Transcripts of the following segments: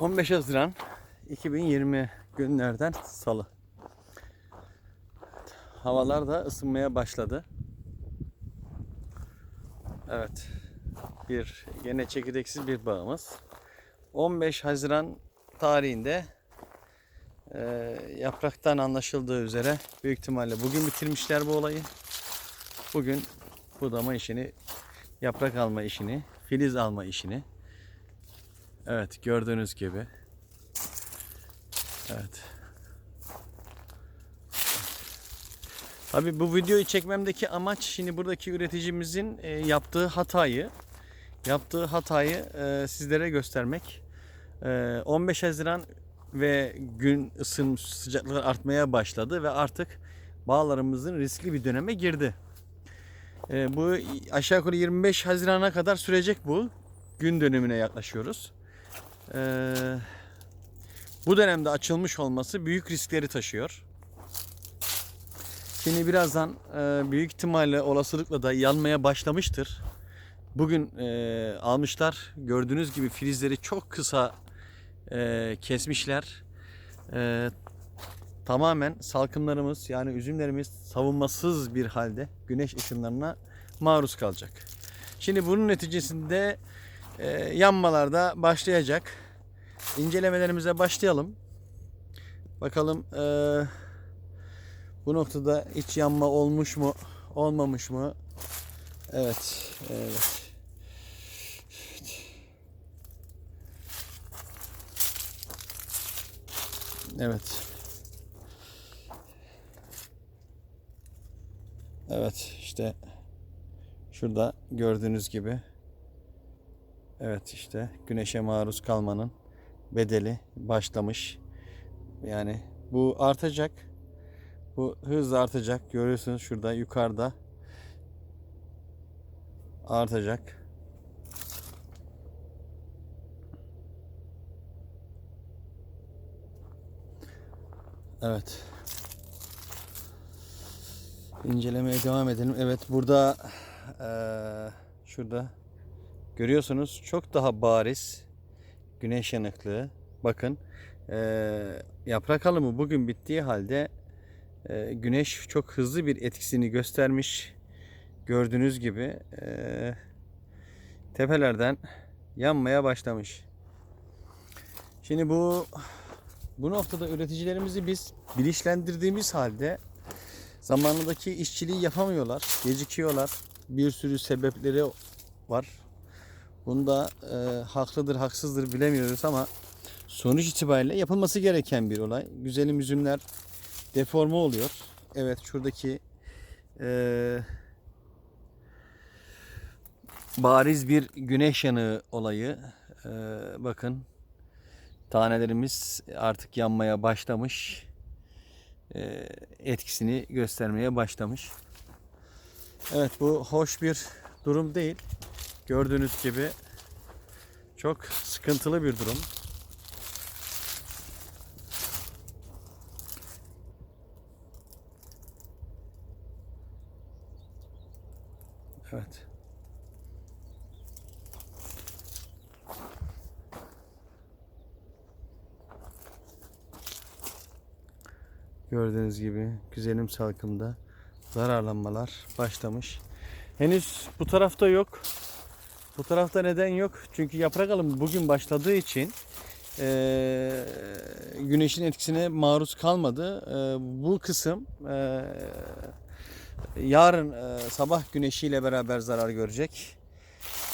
15 Haziran 2020 günlerden salı. Havalar da ısınmaya başladı. Evet. Bir gene çekirdeksiz bir bağımız. 15 Haziran tarihinde e, yapraktan anlaşıldığı üzere büyük ihtimalle bugün bitirmişler bu olayı. Bugün budama işini, yaprak alma işini, filiz alma işini Evet gördüğünüz gibi. Evet. Tabii bu videoyu çekmemdeki amaç şimdi buradaki üreticimizin e, yaptığı hatayı yaptığı hatayı e, sizlere göstermek. E, 15 Haziran ve gün ısın sıcaklıklar artmaya başladı ve artık bağlarımızın riskli bir döneme girdi. E, bu aşağı yukarı 25 Haziran'a kadar sürecek bu. Gün dönümüne yaklaşıyoruz. Ee, bu dönemde açılmış olması büyük riskleri taşıyor. Şimdi birazdan e, büyük ihtimalle olasılıkla da yanmaya başlamıştır. Bugün e, almışlar. Gördüğünüz gibi filizleri çok kısa e, kesmişler. E, tamamen salkımlarımız yani üzümlerimiz savunmasız bir halde güneş ışınlarına maruz kalacak. Şimdi bunun neticesinde yanmalar da başlayacak. İncelemelerimize başlayalım. Bakalım e, bu noktada iç yanma olmuş mu, olmamış mı? Evet, evet. Evet. Evet, işte şurada gördüğünüz gibi Evet işte güneşe maruz kalmanın bedeli başlamış. Yani bu artacak. Bu hızla artacak. Görüyorsunuz şurada yukarıda artacak. Evet. İncelemeye devam edelim. Evet burada eee, şurada Görüyorsunuz çok daha bariz güneş yanıklığı. Bakın e, yaprak alımı bugün bittiği halde e, güneş çok hızlı bir etkisini göstermiş. Gördüğünüz gibi e, tepelerden yanmaya başlamış. Şimdi bu bu noktada üreticilerimizi biz bilinçlendirdiğimiz halde zamanındaki işçiliği yapamıyorlar, gecikiyorlar. Bir sürü sebepleri var. Bunda e, haklıdır haksızdır bilemiyoruz ama sonuç itibariyle yapılması gereken bir olay. Güzelim üzümler deforme oluyor. Evet şuradaki e, bariz bir güneş yanığı olayı. E, bakın tanelerimiz artık yanmaya başlamış. E, etkisini göstermeye başlamış. Evet bu hoş bir durum değil. Gördüğünüz gibi çok sıkıntılı bir durum. Evet. Gördüğünüz gibi güzelim salkımda zararlanmalar başlamış. Henüz bu tarafta yok. Bu tarafta neden yok? Çünkü yaprak alımı bugün başladığı için e, güneşin etkisine maruz kalmadı. E, bu kısım e, yarın e, sabah güneşiyle beraber zarar görecek.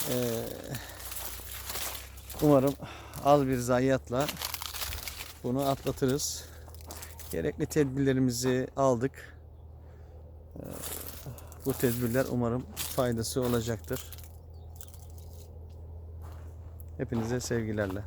E, umarım az bir zayiatla bunu atlatırız. Gerekli tedbirlerimizi aldık. E, bu tedbirler umarım faydası olacaktır. Hepinize sevgilerle.